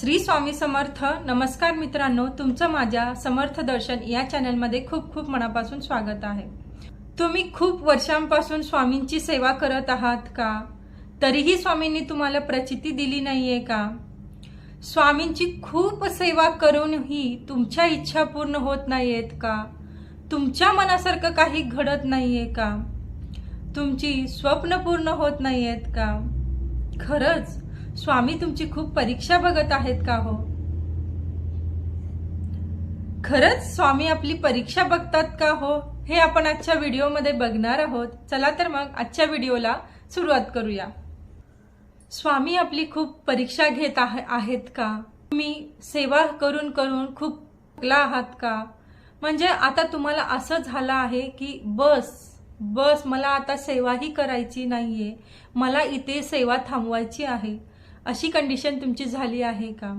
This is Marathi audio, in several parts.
श्री स्वामी समर्थ. नमस्कार मित्रांनो तुमचं माझ्या समर्थ दर्शन या चॅनलमध्ये खूप खूप मनापासून स्वागत आहे. तुम्ही खूप वर्षांपासून स्वामींची सेवा करत आहात का? तरीही स्वामींनी तुम्हाला प्रचिती दिली नाहीये का? स्वामींची खूप सेवा करूनही तुमच्या इच्छा पूर्ण होत नाहीयेत का? तुमच्या मनासारखं काही घडत नाहीये का? तुमची स्वप्न पूर्ण होत नाहीयेत का? खरंच स्वामी तुमची खूप परीक्षा बघत आहेत का हो? खरंच स्वामी आपली परीक्षा बघतात का हो? हे आपण आजच्या व्हिडिओमध्ये बघणार आहोत. चला तर मग आजच्या व्हिडिओला सुरुवात करूया. स्वामी आपली खूप परीक्षा घेत आहेत का? तुम्ही सेवा करून करून खूप थकला आहात का? म्हणजे आता तुम्हाला असं झालं आहे की बस बस मला आता सेवाही करायची नाहीये. मला इथे सेवा थांबवायची आहे. अशी कंडिशन तुमची झाली आहे का?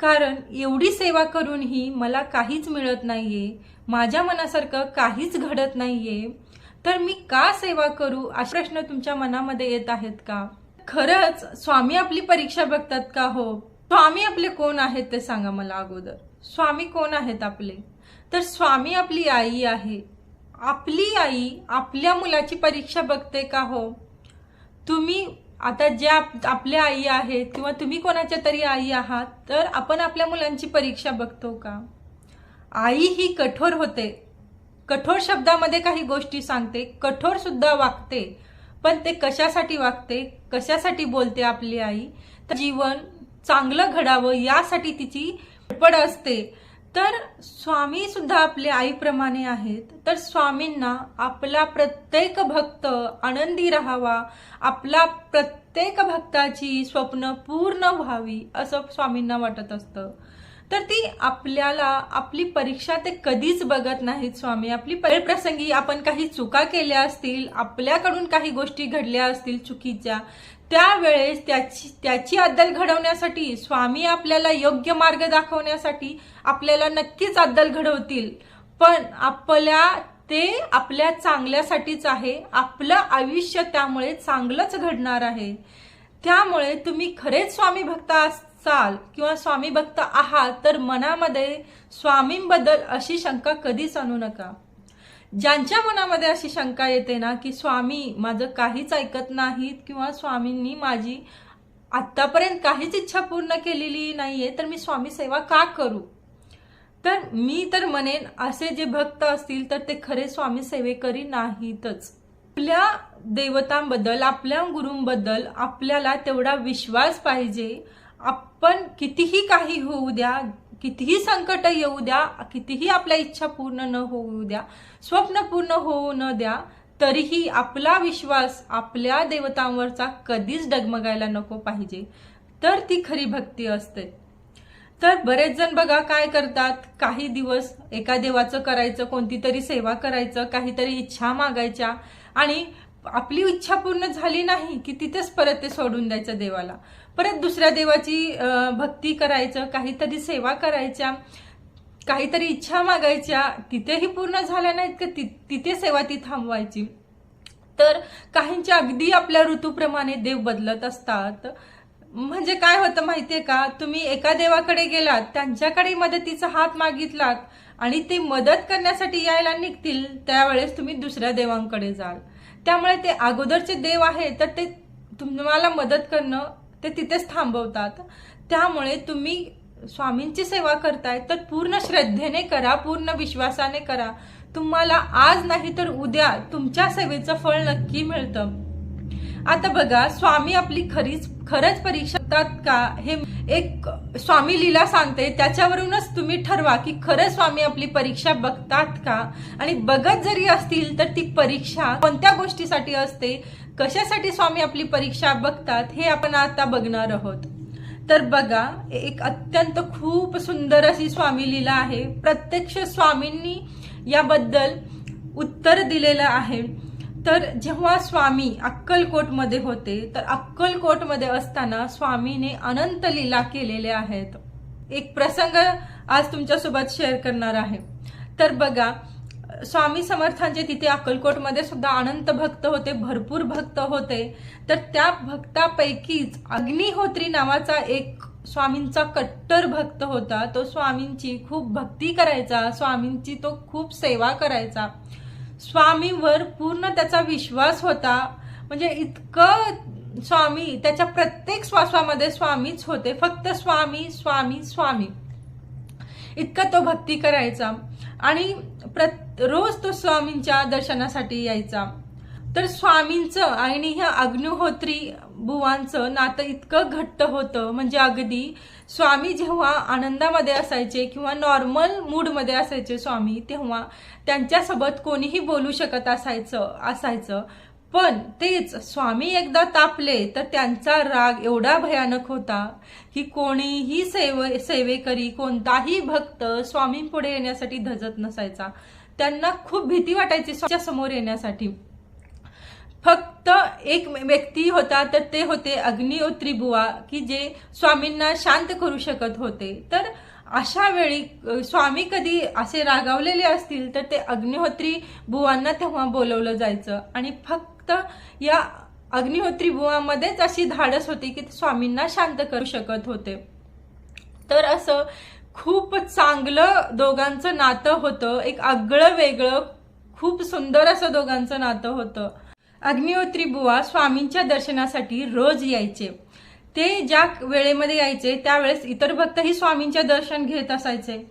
कारण एवढी सेवा करूनही मला काहीच मिळत नाही आहे माझ्या मनासारखं काहीच घडत नाही आहे तर मी का सेवा करू असे प्रश्न तुमच्या मनामध्ये येत आहेत का? खरंच स्वामी आपली परीक्षा बघतात का हो? स्वामी आपले कोण आहेत ते सांगा मला अगोदर. स्वामी कोण आहेत आपले? तर स्वामी आपली आई आहे. आपली आई आपल्या मुलाची परीक्षा बघते का हो? तुम्ही आता ज्या आपल्या आई आहेत किंवा तुम्ही कोणाच्या तरी आई आहात तर आपण आपल्या मुलांची परीक्षा बघतो का? आई ही कठोर होते. कठोर शब्दामध्ये काही गोष्टी सांगते कठोर सुद्धा वागते. पण ते कशासाठी वागते कशासाठी बोलते आपली आई? तर जीवन चांगलं घडावं यासाठी तिची धडपड असते. तर स्वामी सुद्धा आपले आईप्रमाणे आहेत. तर स्वामींना आपला प्रत्येक भक्त आनंदी राहावा. आपला प्रत्येक भक्ताची स्वप्न पूर्ण व्हावी असं स्वामींना वाटत असतं. तर ती आपल्याला आपली परीक्षा ते कधीच बघत नाहीत स्वामी. आपली परि- प्रसंगी आपण काही चुका केल्या असतील आपल्याकडून काही गोष्टी घडल्या असतील चुकीच्या त्यावेळेस त्याची त्याची अद्दल घडवण्यासाठी स्वामी आपल्याला योग्य मार्ग दाखवण्यासाठी आपल्याला नक्कीच अद्दल घडवतील. पण आपल्या ते आपल्या चांगल्यासाठीच आहे. आपलं आयुष्य त्यामुळे चांगलंच घडणार आहे. त्यामुळे तुम्ही खरेच स्वामी भक्त असाल किंवा स्वामी भक्त आहात तर मनामध्ये स्वामींबद्दल अशी शंका कधीच आणू नका. ज्यांच्या मनामध्ये अशी शंका येते ना की स्वामी माझं काहीच ऐकत नाहीत किंवा स्वामींनी माझी आत्तापर्यंत काहीच इच्छा पूर्ण केलेली नाहीये तर मी स्वामी सेवा का करू? तर मी तर म्हणेन असे जे भक्त असतील तर ते खरे स्वामी सेवेकरी नाहीतच. आपल्या देवतांबद्दल आपल्या गुरूंबद्दल आपल्याला तेवढा विश्वास पाहिजे आपण कितीही काही होऊ द्या कितीही संकट येऊ द्या कितीही आपल्या इच्छा पूर्ण न होऊ द्या स्वप्न पूर्ण होऊ न द्या तरीही आपला विश्वास आपल्या देवतांवरचा कधीच डगमगायला नको पाहिजे. तर ती खरी भक्ती असते. तर बरेच जण बघा काय करतात? काही दिवस एका देवाचं करायचं कोणती तरी सेवा करायचं काहीतरी इच्छा मागायच्या आणि आपली इच्छा पूर्ण झाली नाही की तिथेच परत ते सोडून द्यायचं देवाला. परत दुसऱ्या देवाची भक्ती करायचं काहीतरी सेवा करायच्या काहीतरी इच्छा मागायच्या तिथेही पूर्ण झाल्या नाहीत का? ति- तिथे सेवा ती थांबवायची. तर काहींच्या अगदी आपल्या ऋतूप्रमाणे देव बदलत असतात. म्हणजे काय होतं माहितीये का? तुम्ही एका देवाकडे गेलात त्यांच्याकडे मदतीचा हात मागितलात आणि ते मदत करण्यासाठी यायला निघतील त्यावेळेस तुम्ही दुसऱ्या देवांकडे जाल. त्यामुळे ते अगोदरचे देव आहे तर ते तुम्हाला मदत करणं ते तिथेच थांबवतात. त्यामुळे तुम्ही स्वामींची सेवा करताय तर पूर्ण श्रद्धेने करा पूर्ण विश्वासाने करा. तुम्हाला आज नाही तर उद्या तुमच्या सेवेचं फळ नक्की मिळतं. आता बघा स्वामी आपली खरीच खरंच परीक्षा का? हे एक स्वामी लीला सांगते. त्याच्यावरूनच तुम्ही ठरवा की खरं स्वामी आपली परीक्षा बघतात का? आणि बघत जरी असतील तर ती परीक्षा कोणत्या गोष्टीसाठी असते? कशासाठी स्वामी आपली परीक्षा बघतात? हे आपण आता बघणार आहोत. तर बघा एक अत्यंत खूप सुंदर अशी स्वामी लीला आहे. प्रत्यक्ष स्वामींनी याबद्दल उत्तर दिलेलं आहे. तर जेव्हा स्वामी अक्कलकोटमध्ये होते तर अक्कलकोटमध्ये असताना स्वामीने अनंत लीला केलेल्या आहेत. एक प्रसंग आज तुमच्यासोबत शेअर करणार आहे. तर बघा स्वामी समर्थांचे तिथे अक्कलकोटमध्ये सुद्धा अनंत भक्त होते भरपूर भक्त होते. तर त्या भक्तापैकीच अग्निहोत्री नावाचा एक स्वामींचा कट्टर भक्त होता. तो स्वामींची खूप भक्ती करायचा स्वामींची तो खूप सेवा करायचा. स्वामीवर पूर्ण त्याचा विश्वास होता. म्हणजे इतकं स्वामी त्याच्या प्रत्येक श्वासामध्ये स्वामीच होते. फक्त स्वामी स्वामी स्वामी. इतका तो भक्ती करायचा. आणि प्रत रोज तो स्वामींच्या दर्शनासाठी यायचा. तर स्वामींचं आणि ह्या अग्निहोत्री बुवांचं नातं इतकं घट्ट होतं. म्हणजे अगदी स्वामी जेव्हा आनंदामध्ये असायचे किंवा नॉर्मल मूडमध्ये असायचे स्वामी तेव्हा त्यांच्यासोबत कोणीही बोलू शकत असायचं असायचं. पण तेच स्वामी एकदा तापले तर त्यांचा राग एवढा भयानक होता की कोणीही सेवे सेवेकरी कोणताही भक्त स्वामींपुढे येण्यासाठी धजत नसायचा. त्यांना खूप भीती वाटायची स्वामीच्या समोर येण्यासाठी. फक्त एक व्यक्ती होता तर ते होते अग्निहोत्री बुवा की जे स्वामींना शांत करू शकत होते. तर अशा वेळी स्वामी कधी असे रागावलेले असतील तर ते अग्निहोत्री बुवांना तेव्हा बोलवलं जायचं. आणि फक्त या अग्निहोत्री बुवामध्येच अशी धाडस होती की ते स्वामींना शांत करू शकत होते. तर असं खूप चांगलं दोघांचं नातं होतं. एक आगळं वेगळं खूप सुंदर असं दोघांचं नातं होतं. अग्निहोत्री बुवा स्वामींच्या दर्शनासाठी रोज यायचे. ते ज्या वेळेमध्ये यायचे त्यावेळेस इतर भक्तही स्वामींचे दर्शन घेत असायचे.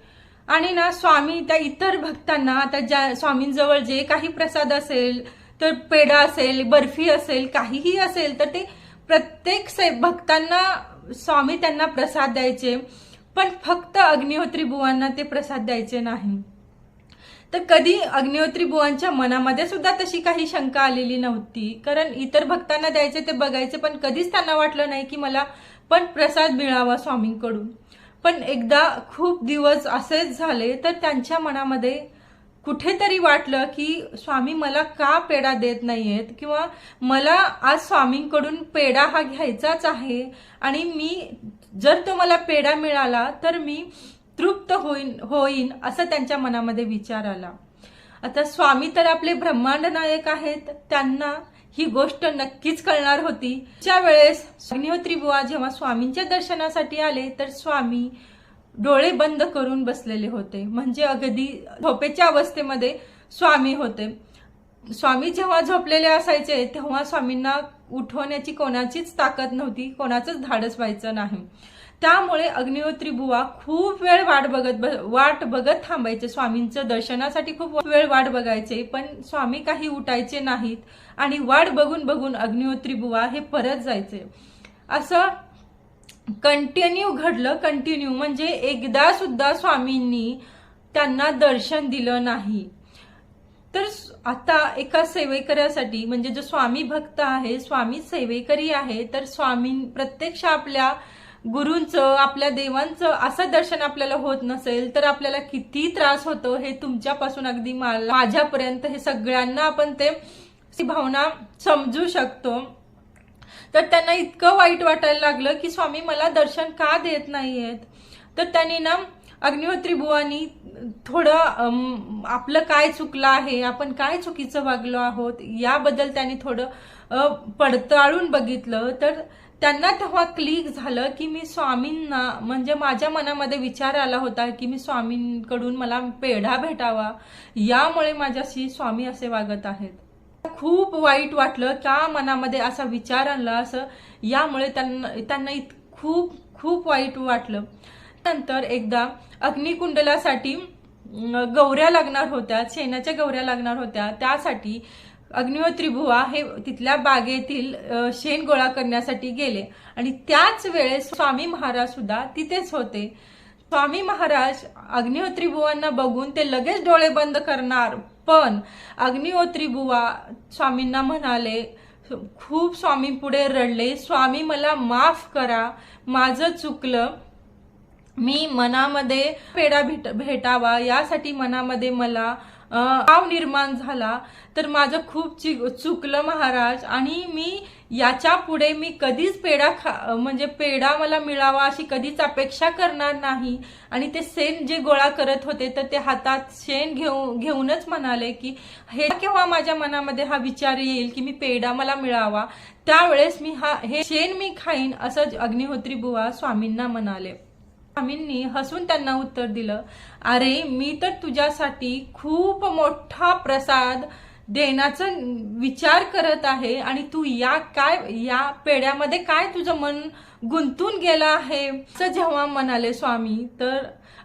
आणि ना स्वामी त्या इतर भक्तांना आता ज्या स्वामींजवळ जे काही प्रसाद असेल तर पेढा असेल बर्फी असेल काहीही असेल तर ते प्रत्येक से भक्तांना स्वामी त्यांना प्रसाद द्यायचे. पण फक्त अग्निहोत्री बुवांना ते प्रसाद द्यायचे नाही. तर कधी अग्निहोत्री बुवांच्या मनामध्ये सुद्धा तशी काही शंका आलेली नव्हती. कारण इतर भक्तांना द्यायचे ते बघायचे पण कधीच त्यांना वाटलं नाही की मला पण प्रसाद मिळावा स्वामींकडून. पण एकदा खूप दिवस असेच झाले तर त्यांच्या मनामध्ये कुठेतरी वाटलं की स्वामी मला का पेढा देत नाहीयेत? किंवा मला आज स्वामींकडून पेढा हा घ्यायचाच आहे आणि मी जर तो मला पेढा मिळाला तर मी तृप्त होईन होईन असं त्यांच्या मनामध्ये विचार आला. आता स्वामी तर आपले ब्रह्मांड नायक आहेत. त्यांना ही गोष्ट नक्कीच कळणार होती. ज्या वेळेस अग्निहोत्री बुवा जेव्हा स्वामींच्या दर्शनासाठी आले तर स्वामी डोळे बंद करून बसलेले होते. म्हणजे अगदी झोपेच्या अवस्थेमध्ये स्वामी होते. स्वामी जेव्हा झोपलेले असायचे तेव्हा स्वामींना उठवण्याची कोणाचीच ताकद नव्हती कोणाचंच धाडस व्हायचं नाही. त्यामुळे अग्निहोत्री बुवा खूप वेळ वाट बघत वाट बघत थांबायचे. स्वामींचं दर्शनासाठी खूप वेळ वाट बघायचे पण स्वामी काही उठायचे नाहीत आणि वाट बघून बघून अग्निहोत्री बुवा हे परत जायचे. असं कंटिन्यू घडलं. कंटिन्यू म्हणजे एकदा सुद्धा स्वामींनी त्यांना दर्शन दिलं नाही. तर आता एका सेवेकऱ्यासाठी म्हणजे जो स्वामी भक्त आहे स्वामी सेवेकरी आहे तर स्वामी प्रत्यक्ष आपल्या गुरूंचं आपल्या देवांचं असं दर्शन आपल्याला होत नसेल तर आपल्याला किती त्रास होतो हे तुमच्यापासून अगदी मला माझ्यापर्यंत हे सगळ्यांना आपण ते ती भावना समजू शकतो. तर त्यांना इतकं वाईट वाटायला लागलं की स्वामी मला दर्शन का देत नाहीयेत? तर त्यांनी ना अग्निहोत्री बुवानी थोडं आपलं काय चुकलं आहे आपण काय चुकीचं वागलो आहोत याबद्दल त्यांनी थोडं पडताळून बघितलं. तर त्यांना तेव्हा क्लिक झालं की मी स्वामींना म्हणजे माझ्या मनामध्ये विचार आला होता की मी स्वामींकडून मला पेढा भेटावा. यामुळे माझ्याशी स्वामी असे वागत आहेत. खूप वाईट वाटलं का मनामध्ये असा विचार आणला असं यामुळे त्यांना त्यांना इत खूप खूप वाईट वाटलं. नंतर एकदा अग्निकुंडलासाठी गौऱ्या लागणार होत्या शेणाच्या गौऱ्या लागणार होत्या. त्यासाठी अग्निहोत्रीबुवा हे तिथल्या बागेतील शेण गोळा करण्यासाठी गेले. आणि त्याच वेळेस स्वामी महाराज सुद्धा तिथेच होते. स्वामी महाराज अग्निहोत्रिभुवांना बघून ते लगेच डोळे बंद करणार. पण अग्निहोत्रिभुवा स्वामींना म्हणाले खूप स्वामी पुढे रडले. स्वामी मला माफ करा. माझं चुकलं. मी मनामध्ये पेढा भेट भेटावा यासाठी मनामध्ये मला भाव निर्माण झाला तर माझं खूप चुकलं महाराज. आणि मी याच्यापुढे मी कधीच पेढा खा म्हणजे पेढा मला मिळावा अशी कधीच अपेक्षा करणार नाही. आणि ते शेण जे गोळा करत होते तर ते हातात शेण घेऊ घेऊनच म्हणाले की हे केव्हा माझ्या मनामध्ये हा विचार येईल की मी पेढा मला मिळावा? त्यावेळेस मी हा हे शेण मी खाईन असं अग्निहोत्री बुवा स्वामींना म्हणाले. स्वामींनी हसून त्यांना उत्तर दिलं अरे मी तर तुझ्यासाठी खूप मोठा प्रसाद देण्याचा विचार करत आहे आणि तू या काय या पेड्यामध्ये काय तुझं मन गुंतून गेलं आहे? असं जेव्हा म्हणाले स्वामी तर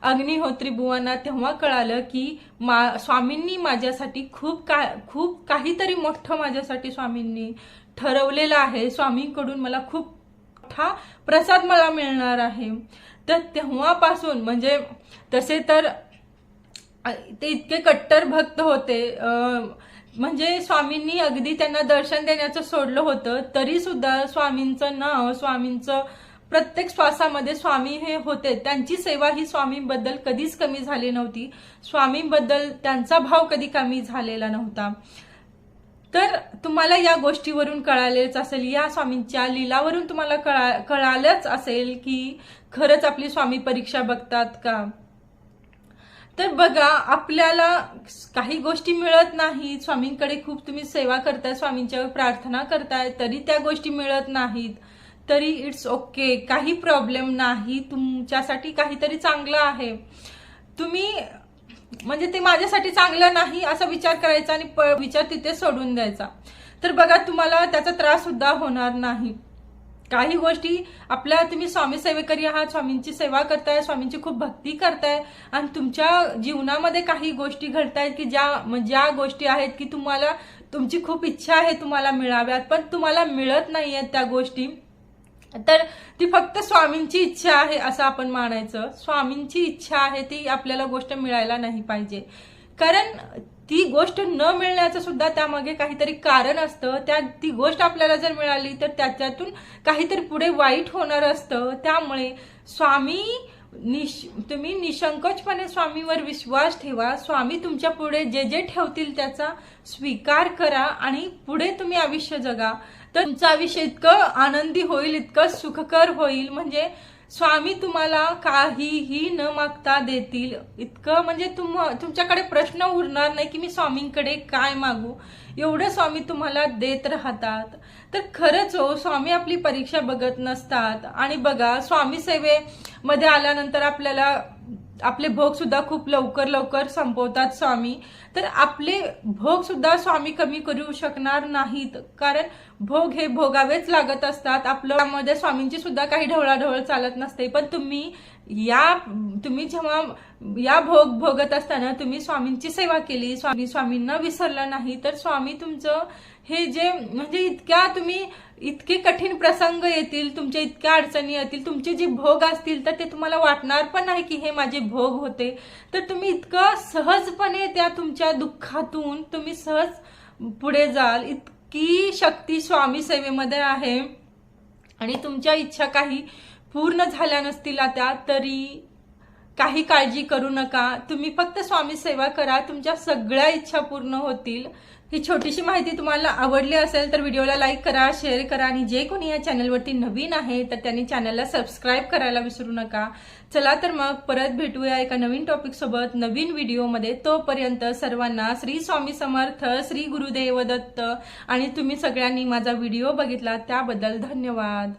अग्निहोत्री बुवांना तेव्हा कळालं की मा स्वामींनी माझ्यासाठी खूप का खूप काहीतरी मोठं माझ्यासाठी स्वामींनी ठरवलेलं आहे. स्वामींकडून मला खूप मोठा प्रसाद मला मिळणार आहे. तर तेव्हापासून म्हणजे तसे तर ते इतके कट्टर भक्त होते. म्हणजे स्वामींनी अगदी त्यांना दर्शन देण्याचं सोडलं होतं तरी सुद्धा स्वामींचं नाव स्वामींचं प्रत्येक श्वासामध्ये स्वामी हे होते. त्यांची सेवा ही स्वामींबद्दल कधीच कमी झाली नव्हती. स्वामींबद्दल त्यांचा भाव कधी कमी झालेला नव्हता. तर तुम्हाला या गोष्टीवरून कळालेच असेल या स्वामींच्या लीलावरून तुम्हाला कळा कळालंच असेल की खरंच आपली स्वामी परीक्षा बघतात का? तर बघा आपल्याला काही गोष्टी मिळत नाहीत स्वामींकडे खूप तुम्ही सेवा करताय स्वामींच्यावर प्रार्थना करताय तरी त्या गोष्टी मिळत नाहीत. तरी इट्स ओके काही प्रॉब्लेम नाही. तुमच्यासाठी काहीतरी चांगलं आहे. तुम्ही म्हणजे ते माझ्यासाठी चांगलं नाही असा विचार करायचा आणि प- विचार तिथे सोडून द्यायचा. तर बघा तुम्हाला त्याचा त्रास सुद्धा होणार नाही. काही गोष्टी आपल्या तुम्ही स्वामी सेवेकरी आहात स्वामींची सेवा करताय स्वामींची खूप भक्ती करताय आणि तुमच्या जीवनामध्ये काही गोष्टी घडतायत की ज्या म- ज्या गोष्टी आहेत की तुम्हाला तुमची खूप इच्छा आहे तुम्हाला मिळाव्यात पण तुम्हाला मिळत नाही आहेत त्या गोष्टी. तर ती फक्त स्वामींची इच्छा आहे असं आपण मानायचं. स्वामींची इच्छा आहे ती आपल्याला गोष्ट मिळायला नाही पाहिजे. कारण ती गोष्ट न मिळण्याचं सुद्धा त्यामागे काहीतरी कारण असतं. त्या ती गोष्ट आपल्याला जर मिळाली तर त्याच्यातून काहीतरी पुढे वाईट होणार असतं. त्यामुळे स्वामी निश तुम्ही निशंकोचपणे स्वामीवर विश्वास ठेवा. स्वामी तुमच्यापुढे जे जे ठेवतील त्याचा स्वीकार करा आणि पुढे तुम्ही आयुष्य जगा. तर तुमचं आयुष्य इतकं आनंदी होईल इतकं सुखकर होईल. म्हणजे स्वामी तुम्हाला काहीही न मागता देतील. इतकं म्हणजे तुम तुमच्याकडे प्रश्न उरणार नाही की मी स्वामींकडे काय मागू. एवढं स्वामी तुम्हाला देत राहतात. तर खरंच हो स्वामी आपली परीक्षा बघत नसतात. आणि बघा स्वामी सेवेमध्ये आल्यानंतर आपल्याला आपले भोग सुद्धा खूप लवकर लवकर संपवतात स्वामी. तर आपले भोग सुद्धा स्वामी कमी करू शकणार नाहीत. कारण भोग हे भोगावेच लागत असतात. आपल्यामध्ये स्वामींची सुद्धा काही ढवळाढवळ चालत नसते. पण तुम्ही या तुम्ही जेव्हा या भोग भोगत असताना तुम्ही स्वामींची सेवा केली स्वामी स्वामींना विसरलं नाही तर स्वामी तुमचं हे जे म्हणजे इतक्या तुम्ही इतके कठीण प्रसंग येतील तुमच्या इतक्या अडचणी येतील तुमचे जे भोग असतील तर ते तुम्हाला वाटणार पण नाही की हे माझे भोग होते. तर तुम्ही इतकं सहजपणे त्या तुमच्या दुःखातून तुम्ही सहज पुढे जाल. इतकी शक्ती स्वामी सेवेमध्ये आहे. आणि तुमच्या इच्छा काही पूर्ण झाल्या नसतील आता तरी काही काळजी करू नका. तुम्ही फक्त स्वामी सेवा करा. तुमच्या सगळ्या इच्छा पूर्ण होतील. ही छोटीशी माहिती तुम्हाला आवडली असेल तर व्हिडिओला लाईक करा शेअर करा आणि जे कोणी या चॅनलवरती नवीन आहे तर त्यांनी चॅनलला सबस्क्राईब करायला विसरू नका. चला तर मग परत भेटूया एका नवीन टॉपिकसोबत नवीन व्हिडिओमध्ये. तोपर्यंत सर्वांना श्री स्वामी समर्थ श्री गुरुदेव दत्त आणि तुम्ही सगळ्यांनी माझा व्हिडिओ बघितला त्याबद्दल धन्यवाद.